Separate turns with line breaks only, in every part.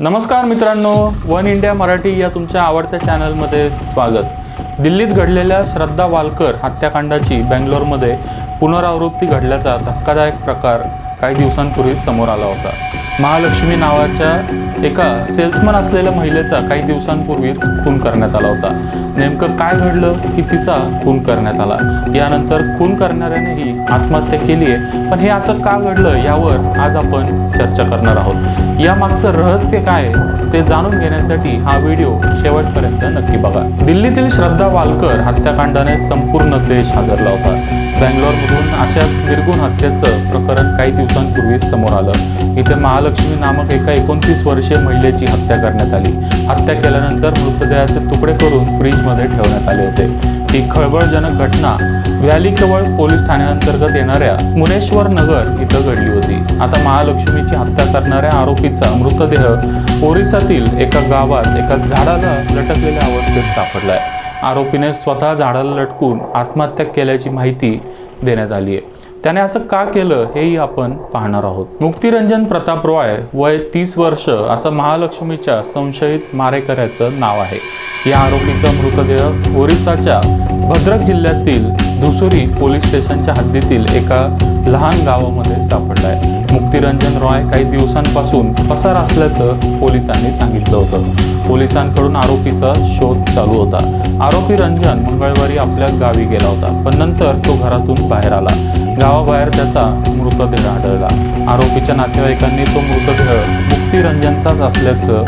नमस्कार मित्रांनो one India Marathi या तुमच्या आवडत्या चॅनलमध्ये स्वागत. दिल्लीत घडलेल्या श्रद्धा वालकर हत्याकांडाची बँगलोरमध्ये पुनरावृत्ती घडल्याचा धक्कादायक प्रकार काही दिवसांपूर्वी समोर आला होता. महालक्ष्मी नावाच्या एका सेल्समन असलेल्या महिलेचा काही दिवसांपूर्वीच खून करण्यात आला होता. नेमकं काय घडलं? की तिचा खून करण्यात आला? यानंतर खून करणाऱ्यानेही आत्महत्या केली आहे पण हे असं का घडलं यावर आज आपण चर्चा करणार आहोत. यामागचं रहस्य काय आहे ते जाणून घेण्यासाठी हा व्हिडिओ शेवटपर्यंत नक्की बघा. दिल्लीतील श्रद्धा वालकर हत्याकांडाने संपूर्ण देश हादरला होता. बँगलोरमधून अशाच निर्गुण हत्येचं प्रकरण काही दिवसांपूर्वी समोर आलं. इथे महालक्ष्मी नामक एका एकोणतीस वर्षीय महिलेची हत्या करण्यात आली. हत्या केल्यानंतर मृतदेहाचे तुकडे करून फ्रीजमध्ये ठेवण्यात आले होते. ही खळबळजनक घटना व्हॅली केवळ पोलीस ठाण्याअंतर्गत येणाऱ्या मुनेश्वर नगर इथं घडली होती. आता महालक्ष्मीची हत्या करणाऱ्या आरोपीचा मृतदेह ओरिसातील एका गावात एका झाडाला लटकलेल्या अवस्थेत सापडलाय. आरोपीने स्वतः झाडाला लटकून आत्महत्या केल्याची माहिती देण्यात आली आहे त्याने असं का केलं हेही आपण पाहणार आहोत. मुक्तिरंजन प्रताप रॉय वय तीस वर्ष असं महालक्ष्मीच्या संशयित मारेकऱ्याचं नाव आहे. या आरोपीचा मृतदेह ओरिसाच्या भद्रक जिल्ह्यातील धुसुरी पोलीस स्टेशनच्या हद्दीतील एका लहान गावामध्ये सापडला आहे मुक्तिरंजन रॉय काही दिवसांपासून पसार असल्याचं पोलिसांनी सांगितलं होतं. पोलिसांकडून आरोपीचा शोध चालू होता. आरोपी रंजन मंगळवारी आपल्या गावी गेला होता पण नंतर तो घरातून बाहेर आला. गावाबाहेर त्याचा मृतदेह आढळला. आरोपीच्या नातेवाईकांनी तो मृतदेह मुक्तिरंजनचाच असल्याचं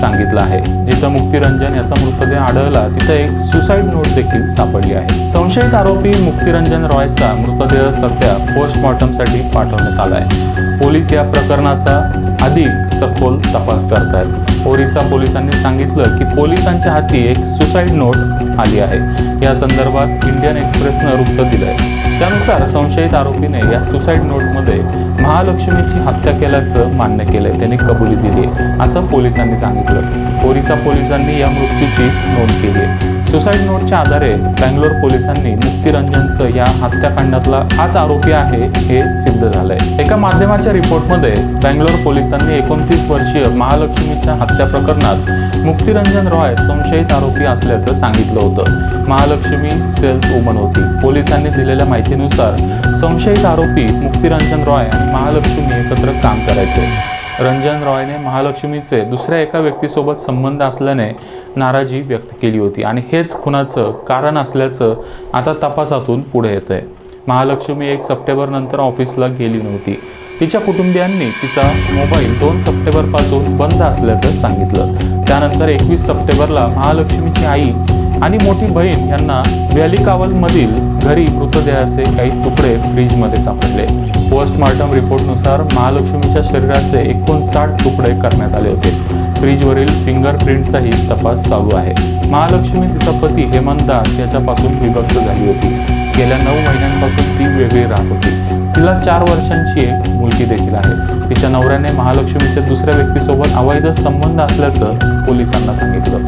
सांगितलं आहे. जिथं मुक्तिरंजन याचा मृतदेह आढळला तिथं एक सुसाईड नोट देखील सापडली आहे. संशयित आरोपी मुक्तिरंजन रॉयचा मृतदेह सध्या पोस्टमॉर्टमसाठी पाठवण्यात आला आहे. पोलीस या प्रकरणाचा अधिक सखोल तपास करत आहेत ओरिसा पोलिसांनी सांगितलं की पोलिसांच्या हाती एक सुसाईड नोट आली आहे. या संदर्भात इंडियन एक्सप्रेसनं वृत्त दिलं आहे त्यानुसार संशयित आरोपीने या सुसाईड नोटमध्ये महालक्ष्मीची हत्या केल्याचं मान्य केलंय. त्याने कबुली दिली आहे असं पोलिसांनी सांगितलं. ओरिसा पोलिसांनी या मृत्यूची नोंद केली आहे सुसाईड नोटच्या आधारे बँगलोर पोलिसांनी मुक्तिरंजनचं या हत्याकांडातला हाच आरोपी आहे हे सिद्ध झालंय. एका माध्यमाच्या रिपोर्टमध्ये बँगलोर पोलिसांनी एकोणतीस वर्षीय महालक्ष्मीच्या हत्या प्रकरणात मुक्तिरंजन रॉय संशयित आरोपी असल्याचं सांगितलं होतं. महालक्ष्मी सेल्स वुमन होती. पोलिसांनी दिलेल्या माहितीनुसार संशयित आरोपी मुक्तिरंजन रॉय आणि महालक्ष्मी एकत्र काम करायचे. रंजन रॉयने महालक्ष्मीचे दुसऱ्या एका व्यक्तीसोबत संबंध असल्याने नाराजी व्यक्त केली होती. आणि हेच खुनाचं कारण असल्याचं आता तपासातून पुढे येत आहे महालक्ष्मी एक सप्टेंबरनंतर ऑफिसला गेली नव्हती. तिच्या कुटुंबियांनी तिचा मोबाईल दोन सप्टेंबरपासून बंद असल्याचं सांगितलं. त्यानंतर एकवीस सप्टेंबरला महालक्ष्मीची आई आणि मोठी बहीण यांना व्हॅलिकावलमधील घरी मृतदेहाचे काही तुकडे फ्रीजमध्ये सापडले. पोस्टमॉर्टम रिपोर्टनुसार महालक्ष्मीच्या शरीराचे एकोणसाठ तुकडे करण्यात आले होते. फ्रीजवरील फिंगरप्रिंटचाही तपास चालू आहे. महालक्ष्मी तिचा पती हेमंत दास याच्यापासून विभक्त झाली होती. गेल्या नऊ महिन्यांपासून ती वेगळी राहत होती. तिला चार वर्षांची एक मुलगी देखील आहे. तिच्या नवऱ्याने महालक्ष्मीच्या दुसऱ्या व्यक्तीसोबत अवैध संबंध असल्याचं पोलिसांना सांगितलं.